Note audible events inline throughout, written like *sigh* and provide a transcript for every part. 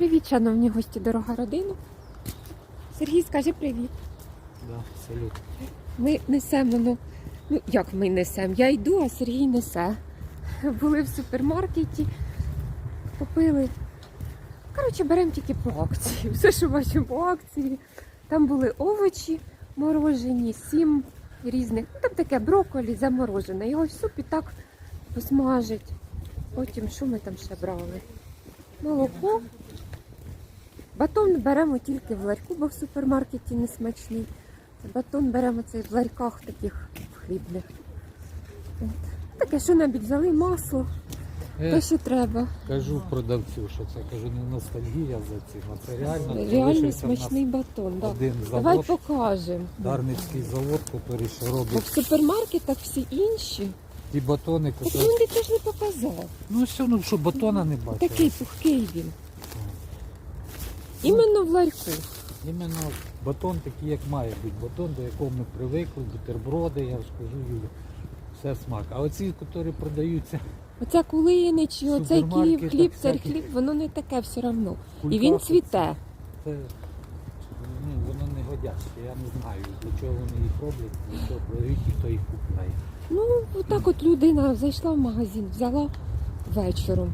Привіт, шановні гості, дорога родина. Сергій, скажи привіт. Да, салют. Ми несемо, ну, ну як ми несемо? Я йду, а Сергій несе. Були в супермаркеті, купили. Коротше, беремо тільки по акції. Все, що бачимо по акції. Там були овочі морожені, сім різних. Ну, там таке брокколі заморожене. Його в супі так посмажить. Потім що ми там ще брали? Молоко. Батон беремо тільки в ларьку, бо в супермаркеті не смачний. Батон беремо цей в ларьках таких хлібних. От. Таке, що набіть взяли масло, Е, те, що треба. кажу продавцю, що це кажу не ностальгія за цим, а це реально Реально залишився в нас смачний батон. Да. один Давай завод, покажемо. Дарницький завод, який Бо в робить супермаркетах всі інші. ті батони, Так які... він ти теж не показав. Ну все, ну що, батона не бачив. Такий пухкий він. Іменно в ларьку. Іменно батон такий, як має бути. Батон, до якого ми привикли, бутерброди, я ж кажу, все смак. А оці, які продаються Оця кулини чи оцей Київ хліб, цар всяких. хліб, воно не таке все одно. І він цвіте. Це, ну, воно не годяще. Я не знаю, для чого вони їх роблять, для чого продають і хто їх купляє. Ну, отак от людина зайшла в магазин, взяла вечором.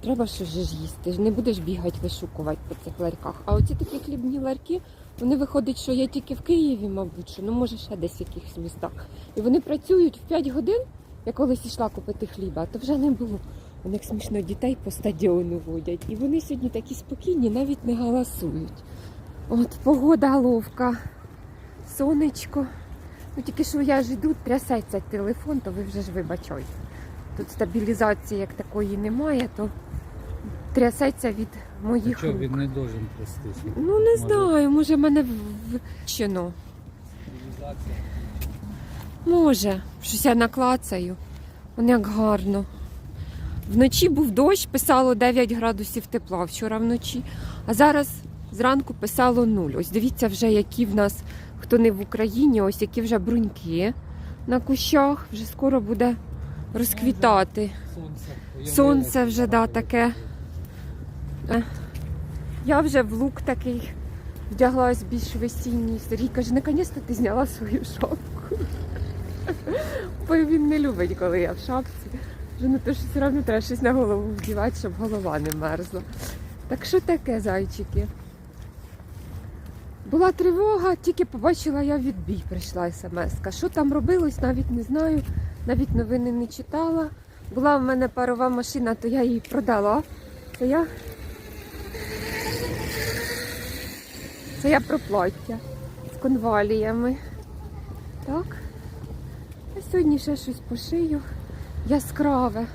Треба щось ж їсти. Не будеш бігати, вишукувати по цих ларьках. А оці такі хлібні ларьки, вони виходять, що є тільки в Києві, мабуть, що ну може ще десь в якихось містах. І вони працюють в 5 годин. Я колись йшла купити хліба, то вже не було. У них смішно дітей по стадіону водять. І вони сьогодні такі спокійні, навіть не галасують. От погода ловка, сонечко. Ну тільки що я ж іду, трясеться телефон, то ви вже ж вибачайте. Тут стабілізації як такої немає, то трясеться від моїх Чого рук. він не должен трястися? Ну не знаю, може мене вчено. цивілізація? Може, щось я наклацаю. Воно як гарно. Вночі був дощ, писало 9 градусів тепла вчора вночі, а зараз зранку писало 0. Ось дивіться вже, які в нас, хто не в Україні, ось які вже бруньки на кущах, вже скоро буде розквітати. Сонце. вже да, таке. Е. Я вже в лук такий вдяглась більш весінній. Сергій каже, наконець-то ти зняла свою шапку. Бо він не любить, коли я в шапці. Кажу, ну то ж все одно треба щось на голову вдівати, щоб голова не мерзла. Так що таке, зайчики? Була тривога, тільки побачила я відбій, прийшла смс. Що там робилось, навіть не знаю, навіть новини не читала. Була в мене парова машина, то я її продала. Це я. Це я про плаття з конваліями. Так. А сьогодні ще щось пошию. Яскраве.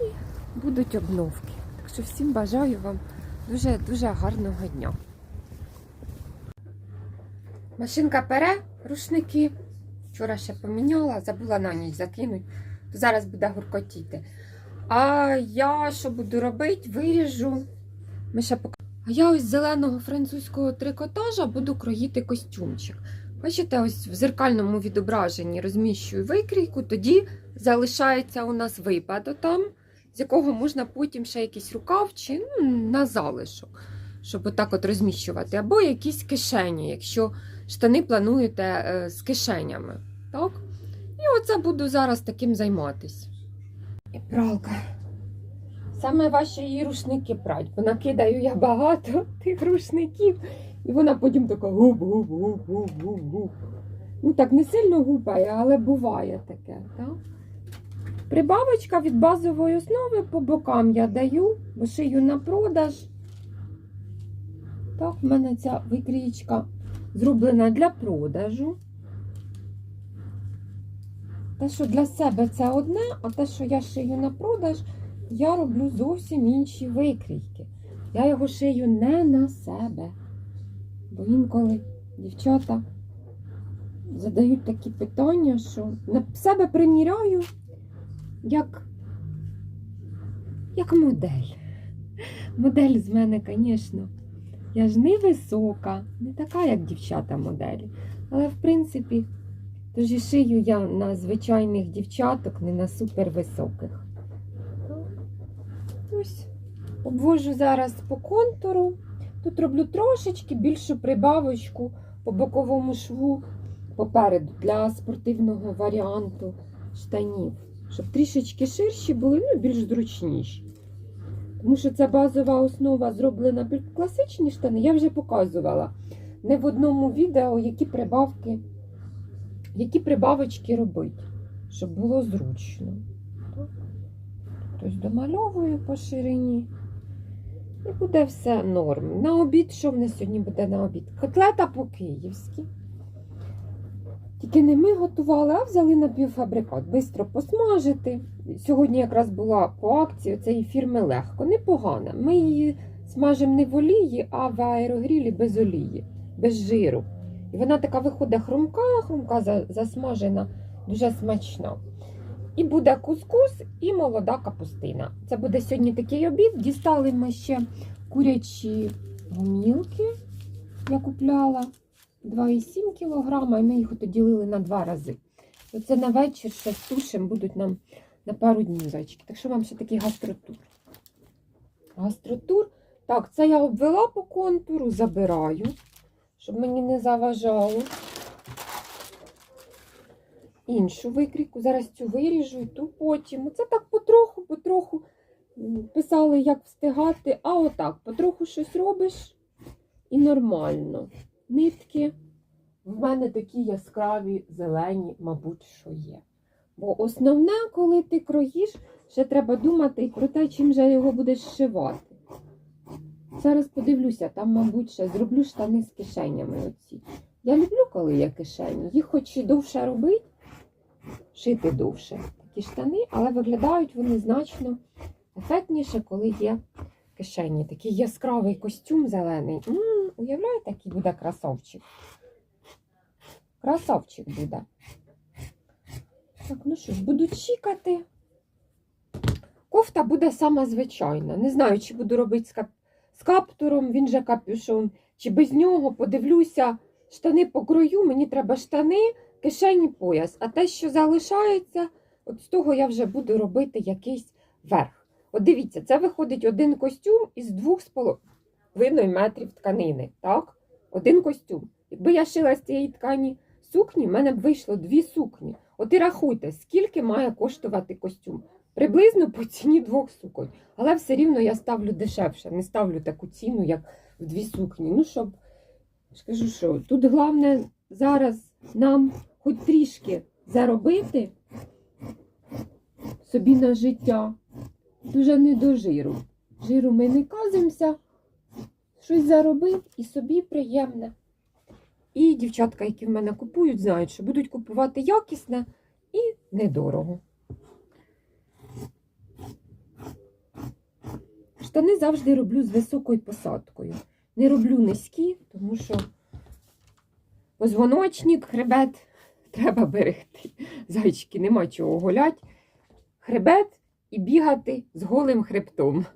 І будуть обновки. Так що всім бажаю вам дуже-дуже гарного дня. Машинка пере, рушники. Вчора ще поміняла, забула на ніч закинути. Зараз буде гуркотіти. А я що буду робити? Виріжу. Ми ще пок... А я ось з зеленого французького трикотажа буду кроїти костюмчик. Бачите, ось в зеркальному відображенні розміщую викрійку, тоді залишається у нас випадок там, з якого можна потім ще якийсь рукав чи ну, на залишок, щоб отак от розміщувати. Або якісь кишені, якщо штани плануєте е, з кишенями. Так? І оце буду зараз таким займатися. І пралка. Саме важче її рушники прать, бо накидаю я багато *laughs* тих рушників, і вона потім така губ, губ, губ, губ, губ, губ. Ну так не сильно гупає, але буває таке. Так? Прибавочка від базової основи по бокам я даю, бо шию на продаж. Так, в мене ця викрійка зроблена для продажу. Те, що для себе це одне, а те, що я шию на продаж, я роблю зовсім інші викрійки. Я його шию не на себе. Бо інколи дівчата задають такі питання, що на себе приміряю як, як модель. Модель з мене, звісно, я ж не висока, не така, як дівчата моделі. Але в принципі, тож і шию я на звичайних дівчаток, не на супервисоких. ось обвожу зараз по контуру. Тут роблю трошечки більшу прибавочку по боковому шву попереду для спортивного варіанту штанів, щоб трішечки ширші були, ну більш зручніші. Тому що це базова основа зроблена під класичні штани. Я вже показувала не в одному відео, які прибавки, які прибавочки робити, щоб було зручно. Тобто домальовую по ширині. І буде все норм. На обід, що в нас сьогодні буде на обід? Котлета по-київськи. Тільки не ми готували, а взяли напівфабрикат. Бистро посмажити. Сьогодні якраз була по акції цієї фірми легко, непогана. Ми її смажимо не в олії, а в аерогрілі без олії, без жиру. І вона така виходить хрумка, хрумка засмажена, дуже смачна. І буде кускус і молода капустина. Це буде сьогодні такий обід. Дістали ми ще курячі гумілки. Я купляла 2,7 кг, і ми їх поділили на два рази. Оце на вечір ще з тушем будуть нам на пару днів зайчики. Так що вам ще такий гастротур. Гастротур. Так, це я обвела по контуру, забираю, щоб мені не заважало. Іншу викрійку. Зараз цю виріжу і ту потім. Оце так потроху, потроху писали, як встигати, а отак, потроху щось робиш і нормально. Нитки в мене такі яскраві, зелені, мабуть, що є. Бо основне, коли ти кроїш, ще треба думати і про те, чим же його будеш шивати. Зараз подивлюся, там, мабуть, ще зроблю штани з кишенями оці. Я люблю, коли є кишені. Їх хоч і довше робити, шити довше такі штани, але виглядають вони значно ефектніше, коли є кишені. Такий яскравий костюм зелений. м уявляєте, який буде красавчик? Красавчик буде. Так, ну що ж, буду чікати. Кофта буде сама звичайна. Не знаю, чи буду робити з, кап... з каптуром, він же капюшон, чи без нього. Подивлюся, штани покрою, мені треба штани, кишені, пояс. А те, що залишається, от з того я вже буду робити якийсь верх. От дивіться, це виходить один костюм із двох з половиною метрів тканини. Так? Один костюм. Якби я шила з цієї ткані сукні, в мене б вийшло дві сукні. От і рахуйте, скільки має коштувати костюм. Приблизно по ціні двох суконь. Але все рівно я ставлю дешевше, не ставлю таку ціну, як в дві сукні. Ну, щоб, скажу, що тут головне зараз нам хоч трішки заробити собі на життя. Дуже не до жиру. Жиру ми не казимося, щось заробив і собі приємне. І дівчатка, які в мене купують, знають, що будуть купувати якісне і недорого. Штани завжди роблю з високою посадкою. Не роблю низькі, тому що позвоночник, хребет *laughs* треба берегти. Зайчики, нема чого гулять. Хребет і бігати з голим хребтом.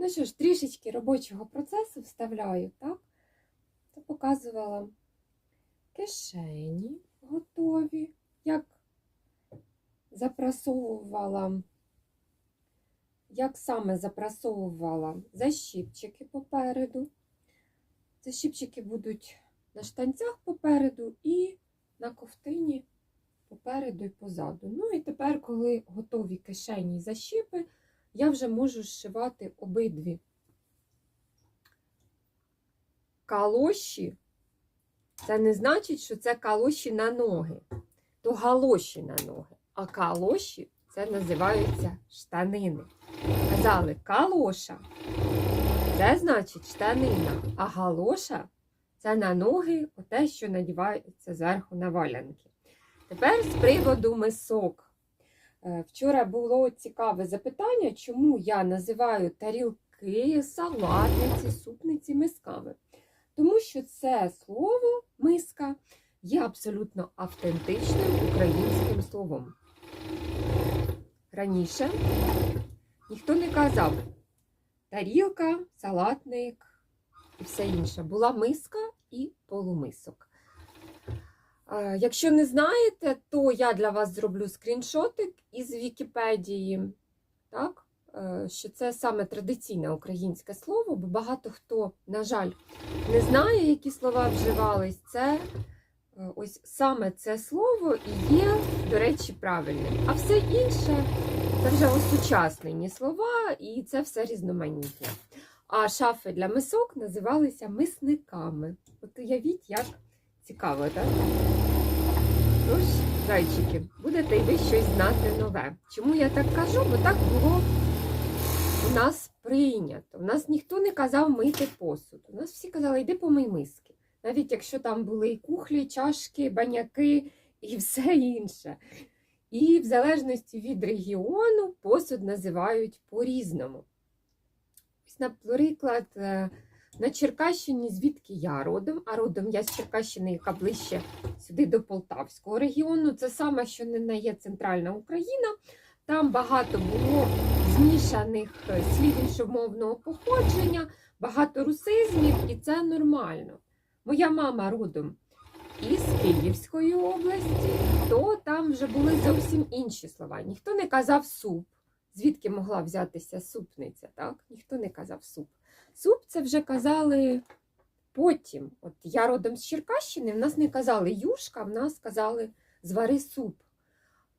Ну що ж, трішечки робочого процесу вставляю, так? Та показувала кишені готові, як запрасовувала, як саме запрасовувала защіпчики попереду. Защіпчики будуть на штанцях попереду і на ковтині попереду і позаду. Ну і тепер, коли готові кишені защіпи, я вже можу зшивати обидві калоші. Це не значить, що це калоші на ноги, то галоші на ноги. А калоші це називаються штанини. Казали калоша. Це значить штанина, а галоша це на ноги, оте, що надівається зверху на валянки. Тепер з приводу мисок. Е, Вчора було цікаве запитання, чому я називаю тарілки, салатниці, супниці мисками. Тому що це слово миска є абсолютно автентичним українським словом. Раніше ніхто не казав тарілка, салатник і все інше. Була миска і полумисок. Е, Якщо не знаєте, то я для вас зроблю скріншотик із Вікіпедії, так? е, що це саме традиційне українське слово, бо багато хто, на жаль, не знає, які слова вживались. Це е, ось саме це слово і є, до речі, правильним. А все інше це вже осучаснені слова, і це все різноманітне. А шафи для мисок називалися мисниками. От уявіть, як цікаво, так? Тож, зайчики, будете й ви щось знати нове. Чому я так кажу? Бо так було у нас прийнято. У нас ніхто не казав мити посуд. У нас всі казали, йди помий миски. Навіть якщо там були і кухлі, чашки, баняки і все інше. І в залежності від регіону посуд називають по-різному. Ось, наприклад, е, на Черкащині, звідки я родом, а родом я з Черкащини, яка ближче сюди до Полтавського регіону. Це саме, що не є центральна Україна. Там багато було змішаних е, слів іншомовного походження, багато русизмів, і це нормально. Моя мама родом із Київської області, то там вже були зовсім інші слова. Ніхто не казав суп. Звідки могла взятися супниця? Так? Ніхто не казав суп. Суп це вже казали потім. От я родом з Черкащини, в нас не казали юшка, в нас казали звари суп.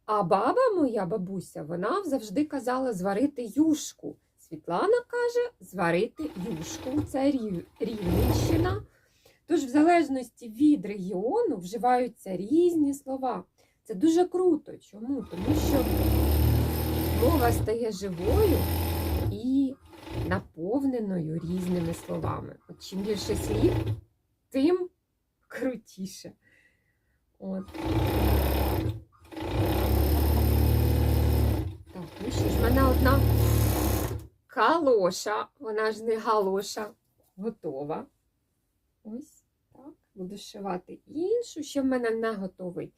А баба моя бабуся, вона завжди казала зварити юшку. Світлана каже, зварити юшку. Це Рів- Рівненщина. Тож, в залежності від регіону вживаються різні слова. Це дуже круто. Чому? Тому що мова стає живою наповненою різними словами. От чим більше слів, тим крутіше. От. Так, ну що ж, в мене одна калоша, вона ж не галоша, готова. Ось так. Буду шивати іншу. Ще в мене не готовий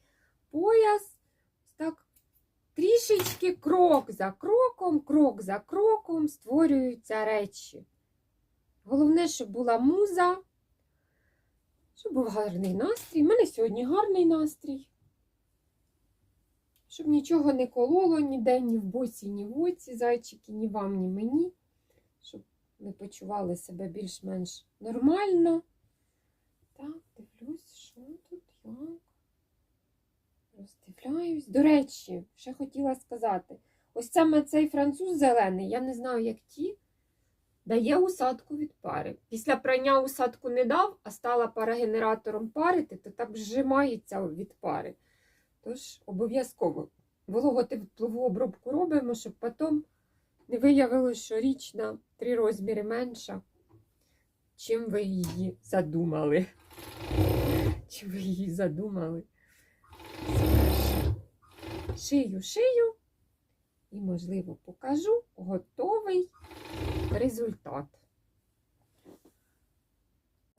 пояс. Ось так. Трішечки крок за кроком, крок за кроком створюються речі. Головне, щоб була муза, щоб був гарний настрій. У мене сьогодні гарний настрій. Щоб нічого не кололо ніде, ні в босі, ні в оці, зайчики, ні вам, ні мені. Щоб ми почували себе більш-менш нормально. Так, дивлюсь, що тут, як. Роздивляюсь. До речі, ще хотіла сказати: ось саме цей француз зелений, я не знаю, як ті, дає усадку від пари. Після прання усадку не дав, а стала парагенератором парити, то так зжимається від пари. Тож обов'язково вологотеплову обробку робимо, щоб потім не виявилося, що річ на три розміри менша, чим ви її задумали. Чим ви її задумали? Шию, шию і, можливо, покажу готовий результат.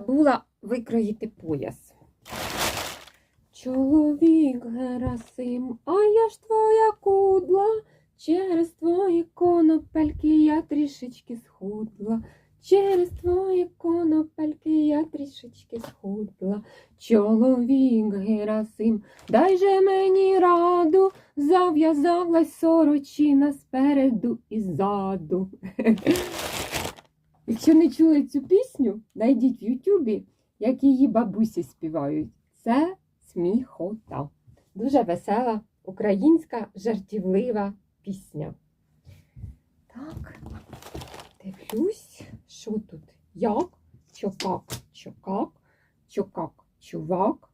Була викроїти пояс. Чоловік Герасим, а я ж твоя кудла, через твої конопельки я трішечки схудла. Через твої конопельки я трішечки схудла. Чоловік Герасим, дай же мені зав'язалась сорочина спереду і ззаду. *laughs* Якщо не чули цю пісню, знайдіть в Ютубі, як її бабусі співають. Це сміхота. Дуже весела українська жартівлива пісня. Так, дивлюсь, що тут? Як? Чокак, чокак, чокак, чувак.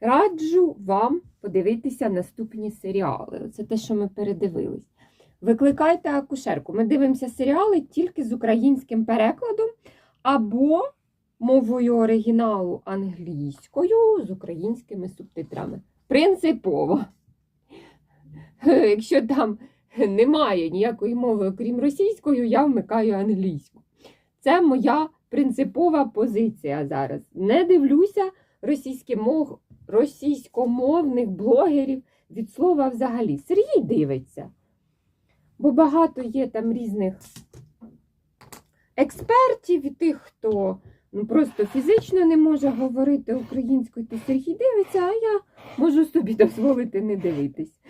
Раджу вам подивитися наступні серіали. Це те, що ми передивились. Викликайте акушерку. Ми дивимося серіали тільки з українським перекладом або мовою оригіналу англійською з українськими субтитрами. Принципово. Якщо там немає ніякої мови, окрім російської, я вмикаю англійську. Це моя принципова позиція зараз. Не дивлюся російськомов... російськомовних блогерів від слова взагалі. Сергій дивиться. Бо багато є там різних експертів і тих, хто ну, просто фізично не може говорити українською, то Сергій дивиться, а я можу собі дозволити не дивитись.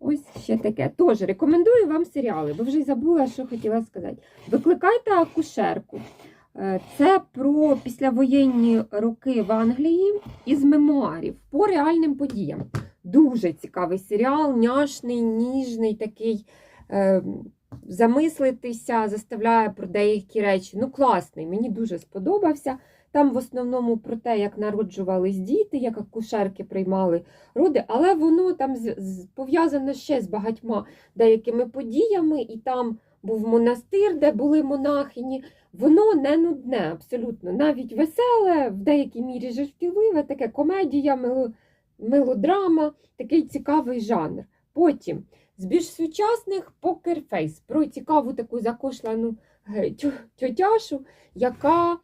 Ось ще таке. Тож рекомендую вам серіали, бо вже забула, що хотіла сказати. Викликайте акушерку. Е, Це про післявоєнні роки в Англії із мемуарів по реальним подіям. Дуже цікавий серіал, няшний, ніжний, такий е, замислитися, заставляє про деякі речі. Ну, класний, мені дуже сподобався. Там в основному про те, як народжувались діти, як акушерки приймали роди, але воно там пов'язане ще з багатьма деякими подіями, і там був монастир, де були монахині. Воно не нудне, абсолютно, навіть веселе, в деякій мірі жартівливе, таке комедія, мелодрама, такий цікавий жанр. Потім з більш сучасних покерфейс про цікаву таку закошлену е, тьотяшу, яка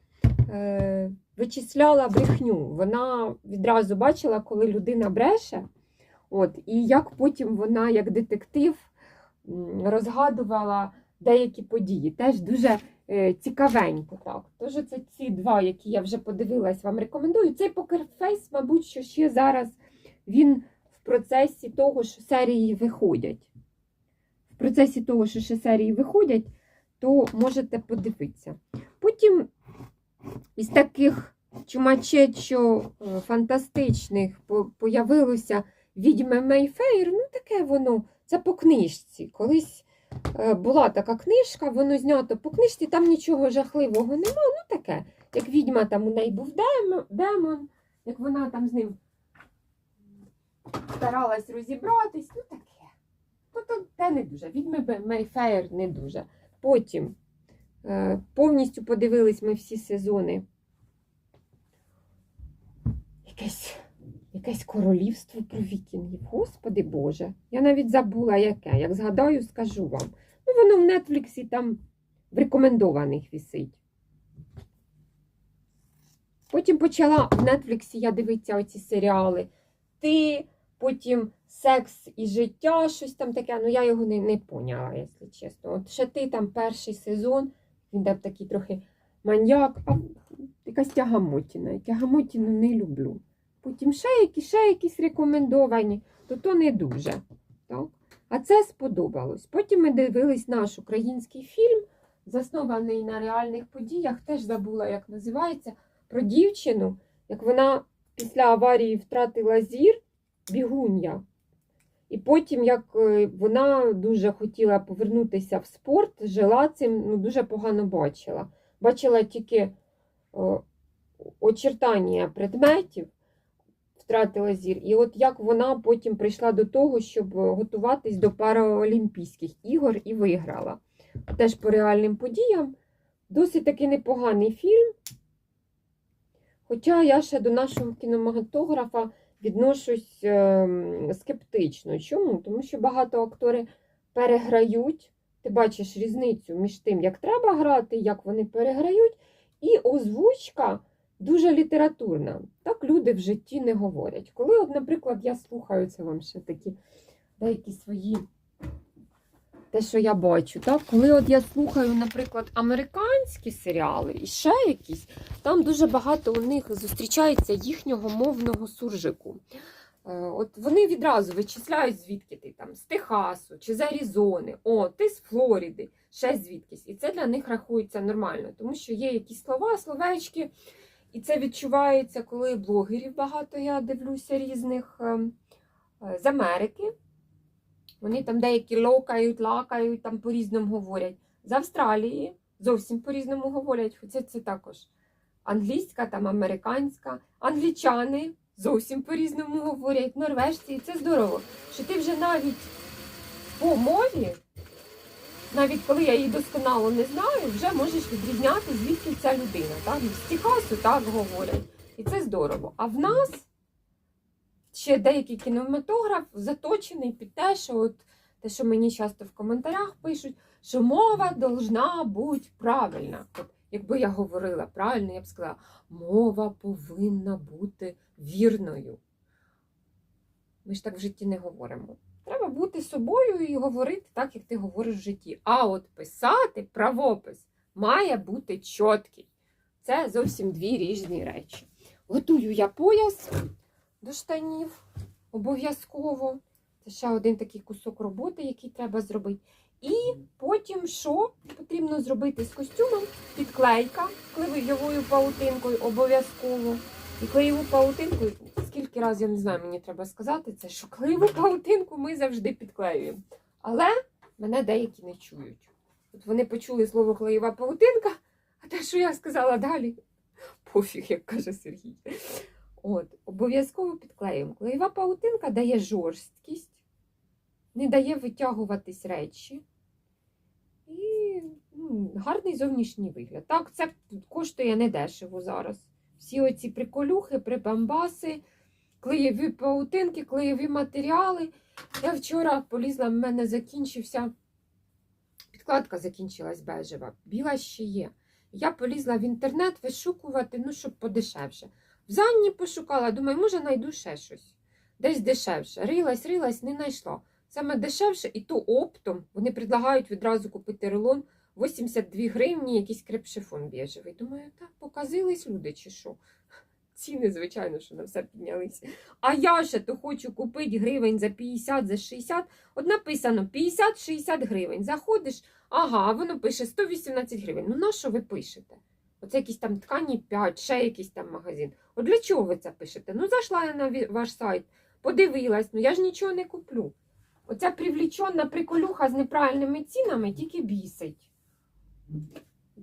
е, вичисляла брехню. Вона відразу бачила, коли людина бреше. От, і як потім вона, як детектив, розгадувала деякі події. Теж дуже е, цікавенько. Так. Тож це ці два, які я вже подивилась, вам рекомендую. Цей покерфейс, мабуть, що ще зараз він в процесі того, що серії виходять. В процесі того, що ще серії виходять, то можете подивитися. Потім із таких чумачечо е, фантастичних по- появилося відьми Мейфейр. Ну, таке воно, це по книжці. Колись була така книжка, воно знято по книжці, там нічого жахливого нема. Ну таке, як відьма там у неї був демон, як вона там з ним старалась розібратись, ну таке. Ну, то те не дуже. Відьми Мейфейр не дуже. Потім е, повністю подивились ми всі сезони. Якесь, якесь королівство про вікінгів. Господи Боже. Я навіть забула яке. Як згадаю, скажу вам. Ну, воно в Нетфліксі там в рекомендованих вісить. Потім почала в Нетфліксі я дивитися оці серіали. Ти, потім секс і життя, щось там таке. Ну я його не, не поняла, якщо чесно. От ще ти там перший сезон, він там такий трохи маньяк, а якась тягамотіна. Тягамотіну не люблю. Потім ще якісь, ще якісь рекомендовані, то то не дуже. Так? А це сподобалось. Потім ми дивились наш український фільм, заснований на реальних подіях, теж забула, як називається, про дівчину, як вона після аварії втратила зір, бігун'я. І потім, як е, вона дуже хотіла повернутися в спорт, жила цим, ну, дуже погано бачила. Бачила тільки о, очертання предметів, втратила зір. І от як вона потім прийшла до того, щоб готуватись до Параолімпійських ігор і виграла. Теж по реальним подіям. Досить таки непоганий фільм. Хоча я ще до нашого кінематографа відношусь ем, скептично. Чому? Тому що багато актори переграють. Ти бачиш різницю між тим, як треба грати, як вони переграють, і озвучка дуже літературна. Так люди в житті не говорять. Коли, от, наприклад, я слухаю це вам ще такі деякі свої. Те, що я бачу, так? коли от я слухаю, наприклад, американські серіали і ще якісь, там дуже багато у них зустрічається їхнього мовного суржику. Е, От вони відразу вичисляють, звідки ти там з Техасу чи з Аризони, о, ти з Флориди, ще звідкись. І це для них рахується нормально, тому що є якісь слова, словечки, і це відчувається, коли блогерів багато я дивлюся різних ем, е, з Америки. Вони там деякі локають, лакають, там по-різному говорять. З Австралії зовсім по-різному говорять, хоча це також англійська, там американська, англічани зовсім по-різному говорять, норвежці, і це здорово, що ти вже навіть по мові навіть коли я її досконало не знаю, вже можеш відрізняти, звідки ця людина. Так? З Техасу так говорять. І це здорово. А в нас ще деякий кінематограф заточений під те, що от те, що мені часто в коментарях пишуть, що мова должна бути правильна. От, якби я говорила правильно, я б сказала, мова повинна бути вірною. Ми ж так в житті не говоримо. Треба бути собою і говорити так, як ти говориш в житті. А от писати правопис має бути чіткий. Це зовсім дві різні речі. Готую я пояс до штанів обов'язково. Це ще один такий кусок роботи, який треба зробити. І потім що потрібно зробити з костюмом? Підклейка клеєвою паутинкою обов'язково. І клеєву паутинку, скільки разів я не знаю, мені треба сказати, це що клеєву паутинку ми завжди підклеюємо. Але мене деякі не чують. От вони почули слово клеєва паутинка, а те, що я сказала далі, пофіг, як каже Сергій. От, обов'язково підклеюємо. Клеєва паутинка дає жорсткість, не дає витягуватись речі. І ну, гарний зовнішній вигляд. Так, це коштує недешево зараз. Всі оці приколюхи, прибамбаси, клеєві паутинки, клеєві матеріали. Я вчора полізла, в мене закінчився. Підкладка закінчилась бежева, біла ще є. Я полізла в інтернет вишукувати, ну, щоб подешевше. В Занні пошукала, думаю, може, знайду ще щось. Десь дешевше. Рилась, рилась, не знайшла. Саме дешевше, і то оптом. Вони предлагають відразу купити рулон 82 гривні, якийсь крепшифон біжевий. Думаю, так, показились люди чи що. Ціни, звичайно, що на все піднялися. А я ще то хочу купити гривень за 50, за 60. От написано 50-60 гривень. Заходиш, ага, воно пише 118 гривень. Ну на що ви пишете? Оце якісь там ткані 5, ще якийсь там магазин. От для чого ви це пишете? Ну, зайшла я на ваш сайт, подивилась, ну я ж нічого не куплю. Оця привлічена приколюха з неправильними цінами тільки бісить.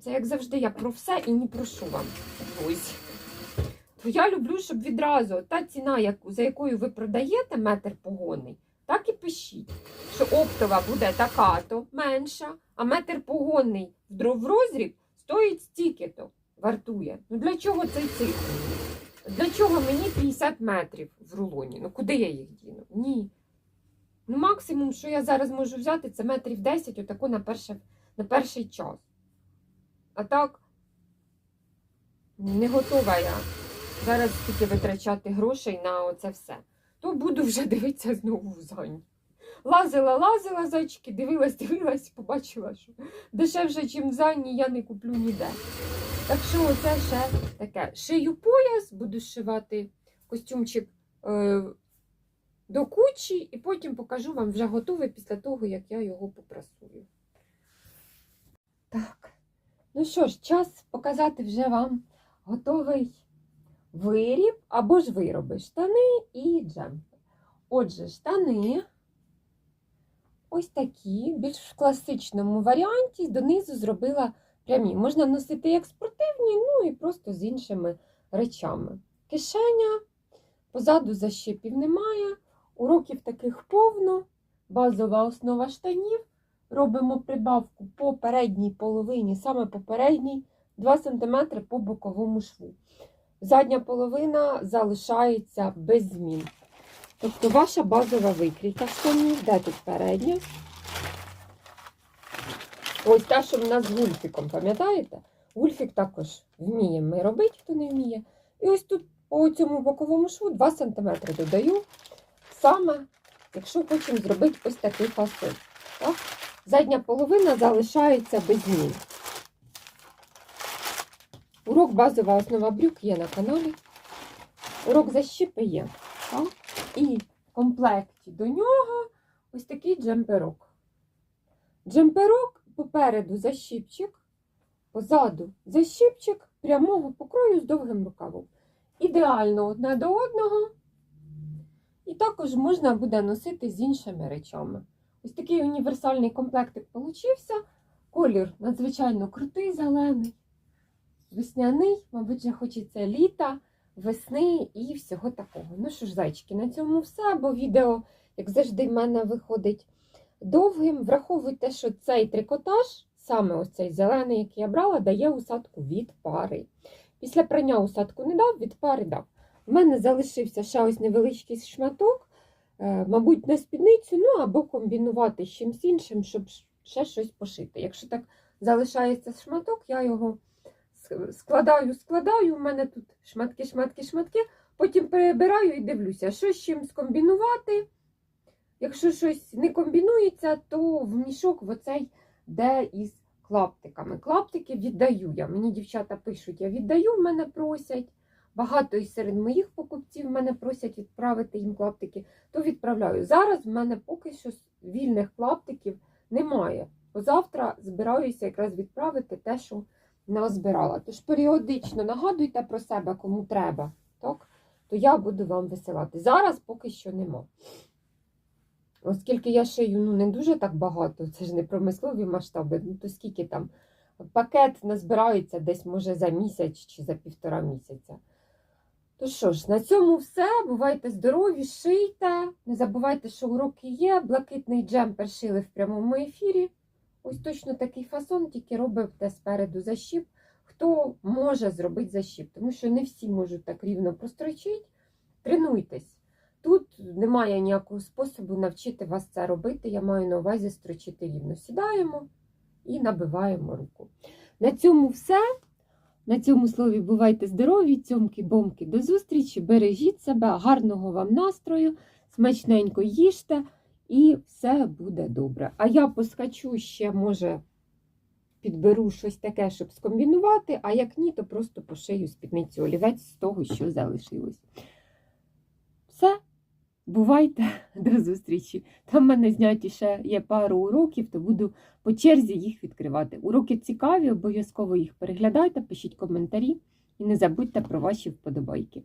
Це, як завжди, я про все і не прошу вам, друзі. То я люблю, щоб відразу та ціна, яку, за якою ви продаєте метр погонний, так і пишіть, що оптова буде така-то менша, а метр погонний в дров розріб стоїть стільки-то, вартує. Ну для чого цей цифр? Для чого мені 50 метрів в рулоні? Ну куди я їх діну? Ні. Ну, максимум, що я зараз можу взяти, це метрів 10, отако на, перше, на перший час. А так, не готова я зараз тільки витрачати грошей на оце все. То буду вже *laughs* дивитися знову в зоні. Лазила, лазила зайчики, дивилась, дивилась, побачила, що дешевше, ніж в Зані, я не куплю ніде. Так що оце ще таке. Шию пояс, буду шивати костюмчик е, до кучі, і потім покажу вам вже готовий після того, як я його попрасую. Так. Ну що ж, час показати вже вам готовий виріб або ж вироби штани і джемпер. Отже, штани ось такі, більш в класичному варіанті, донизу зробила прямі. Можна носити як спортивні, ну і просто з іншими речами. Кишеня, позаду защипів немає, уроків таких повно, базова основа штанів. Робимо прибавку по передній половині, саме по передній, 2 см по боковому шву. Задня половина залишається без змін. Тобто ваша базова викрійка штанів, де тут передня? Ось та, що в нас з гульфіком, пам'ятаєте? Гульфік також вміємо ми робити, хто не вміє. І ось тут по цьому боковому шву 2 см додаю. Саме, якщо хочемо зробити ось такий фасон. Так? Задня половина залишається без змін. Урок базова основа брюк є на каналі. Урок защіпи є. І в комплекті до нього ось такий джемперок. Джемперок попереду защіпчик, позаду защіпчик прямого покрою з довгим рукавом. Ідеально одне до одного. І також можна буде носити з іншими речами. Ось такий універсальний комплектик получився. Колір надзвичайно крутий, зелений, весняний, мабуть, вже хочеться літа, весни і всього такого. Ну що ж, зайчики, на цьому все, бо відео, як завжди, в мене виходить довгим. Враховуйте, що цей трикотаж, саме ось цей зелений, який я брала, дає усадку від пари. Після прання усадку не дав, від пари дав. У мене залишився ще ось невеличкий шматок, мабуть, на спідницю, ну або комбінувати з чимось іншим, щоб ще щось пошити. Якщо так залишається шматок, я його складаю, складаю. У мене тут шматки, шматки, шматки. Потім перебираю і дивлюся, що з чим скомбінувати. Якщо щось не комбінується, то в мішок в оцей де із клаптиками. Клаптики віддаю я. Мені дівчата пишуть, я віддаю, в мене просять. Багато із серед моїх покупців мене просять відправити їм клаптики, то відправляю. Зараз в мене поки що вільних клаптиків немає. Завтра збираюся якраз відправити те, що назбирала. Тож періодично нагадуйте про себе, кому треба, так? то я буду вам висилати. Зараз поки що нема. Оскільки я шию ну, не дуже так багато, це ж не промислові масштаби, ну то скільки там пакет назбирається десь, може, за місяць чи за півтора місяця. То що ж, на цьому все. Бувайте здорові, шийте. Не забувайте, що уроки є. Блакитний джемпер шили в прямому ефірі. Ось точно такий фасон, тільки робите спереду защіп. Хто може зробити защіп, тому що не всі можуть так рівно прострочити. Тренуйтесь. Тут немає ніякого способу навчити вас це робити. Я маю на увазі строчити рівно. Сідаємо і набиваємо руку. На цьому все. На цьому слові бувайте здорові, цьомки, бомки, до зустрічі, бережіть себе, гарного вам настрою, смачненько їжте, і все буде добре. А я поскачу ще, може, підберу щось таке, щоб скомбінувати, а як ні, то просто пошию спідницю олівець з того, що залишилось. Все, бувайте, *laughs* до зустрічі. Там в мене зняті ще є пару уроків, то буду по черзі їх відкривати. Уроки цікаві, обов'язково їх переглядайте, пишіть коментарі і не забудьте про ваші вподобайки.